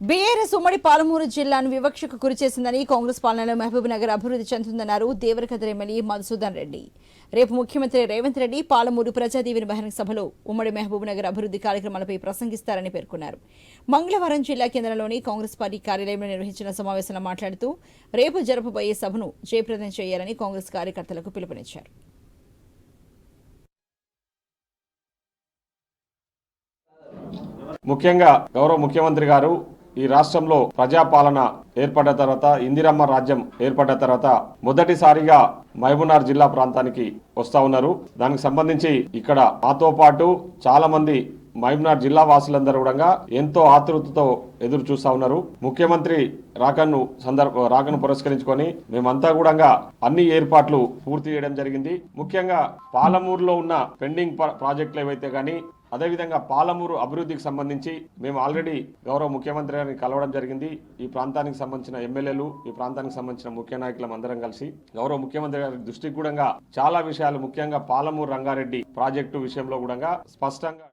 BRS ఉమ్మడి పాలమూరు జిల్లాను వివక్షకు గురి చేసిందని కాంగ్రెస్ పాలనలో మహబూబ్ నగర్ అభివృద్ధి చెందుతుందన్నారు దేవరకద్ర ఎమ్మెల్యే మధుసూదన్ రెడ్డి. రేపు ముఖ్యమంత్రి రేవంత్ రెడ్డి పాలమూరు ప్రజాదీవెన బహిరంగ సభలో ఉమ్మడి మహబూబ్ నగర్ అభివృద్ధి కార్యక్రమాలపై ప్రసంగిస్తారని పేర్కొన్నారు. మంగళవారం జిల్లా కేంద్రంలోని కాంగ్రెస్ పార్టీ కార్యాలయంలో నిర్వహించిన సమావేశంలో మాట్లాడుతూ రేపు జరపబోయే సభను జయప్రదం చేయాలని కాంగ్రెస్ కార్యకర్తలకు పిలుపునిచ్చారు. ముఖ్యంగా గౌరవ ముఖ్యమంత్రి గారు ఈ రాష్ట్రంలో ప్రజాపాలన ఏర్పడ్డ తర్వాత ఇందిరమ్మ రాజ్యం ఏర్పడ్డ తర్వాత మొదటిసారిగా మహబూనార్ జిల్లా ప్రాంతానికి వస్తా ఉన్నారు. దానికి సంబంధించి ఇక్కడ మాతో పాటు చాలా మంది మహబూబ్నార్ జిల్లా వాసులందరూ కూడా ఎంతో ఆతృతతో ఎదురు చూస్తా ఉన్నారు. ముఖ్యమంత్రి రాకను సందర్భ రాకను పురస్కరించుకొని మేమంతా కూడా అన్ని ఏర్పాట్లు పూర్తి చేయడం జరిగింది. ముఖ్యంగా పాలమూరులో ఉన్న పెండింగ్ ప్రాజెక్టులు ఏవైతే కానీ అదేవిధంగా పాలమూరు అభివృద్ధికి సంబంధించి మేము ఆల్రెడీ గౌరవ ముఖ్యమంత్రి గారిని కలవడం జరిగింది. ఈ ప్రాంతానికి సంబంధించిన ఎమ్మెల్యేలు ఈ ప్రాంతానికి సంబంధించిన ముఖ్య నాయకులం అందరం కలిసి గౌరవ ముఖ్యమంత్రి గారి దృష్టికి కూడా చాలా విషయాలు ముఖ్యంగా పాలమూరు రంగారెడ్డి ప్రాజెక్టు విషయంలో కూడా స్పష్టంగా